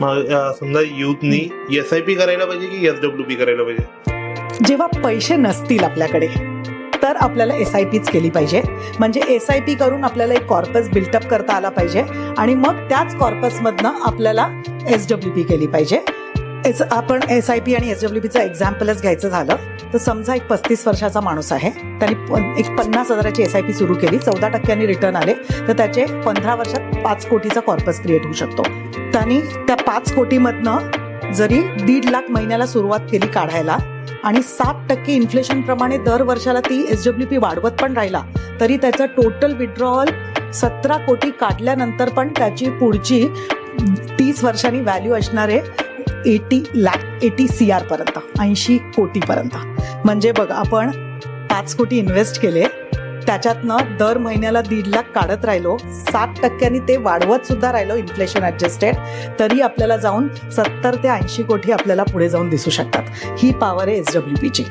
मग समजा युथनी S I P करायला पाहिजे की एस डब्ल्यू पी करायला पाहिजे? जेव्हा पैसे नसतील आपल्याकडे तर आपल्याला एस आय पीच केली पाहिजे. म्हणजे एस आय पी करून आपल्याला एक कॉर्पस बिल्टअप करता आला पाहिजे आणि मग त्याच कॉर्पसमधनं आपल्याला एस डब्ल्यू पी केली पाहिजे. एस आपण एस आय पी आणि एस डब्ल्यू बीचं एक्झाम्पलच घ्यायचं झालं. तर समजा एक पस्तीस वर्षाचा माणूस आहे. त्याने एक पन्नास हजाराची एस आय पी सुरू केली. चौदा टक्क्यांनी रिटर्न आले. तर त्याचे पंधरा वर्षात पाच कोटीचा कॉर्पस क्रिएट होऊ शकतो. त्यांनी त्या पाच कोटीमधनं जरी दीड लाख महिन्याला सुरुवात केली काढायला आणि सात टक्के इन्फ्लेशन प्रमाणे दर वर्षाला ती एस डब्ल्यू पी वाढवत पण राहिला तरी त्याचं टोटल विड्रॉवल सतरा कोटी काढल्यानंतर पण त्याची पुढची तीस वर्षांनी व्हॅल्यू असणारे eighty lakh eighty C R पर्यंत ऐंशी कोटीपर्यंत म्हणजे बघ आपण पाच कोटी इन्व्हेस्ट केले त्याच्यातनं दर महिन्याला दीड लाख काढत राहिलो सात टक्क्यांनी ते वाढवत सुद्धा राहिलो इन्फ्लेशन ऍडजस्टेड तरी आपल्याला जाऊन सत्तर ते ऐंशी कोटी आपल्याला पुढे जाऊन दिसू शकतात. ही पॉवर आहे एस डब्ल्यू पीची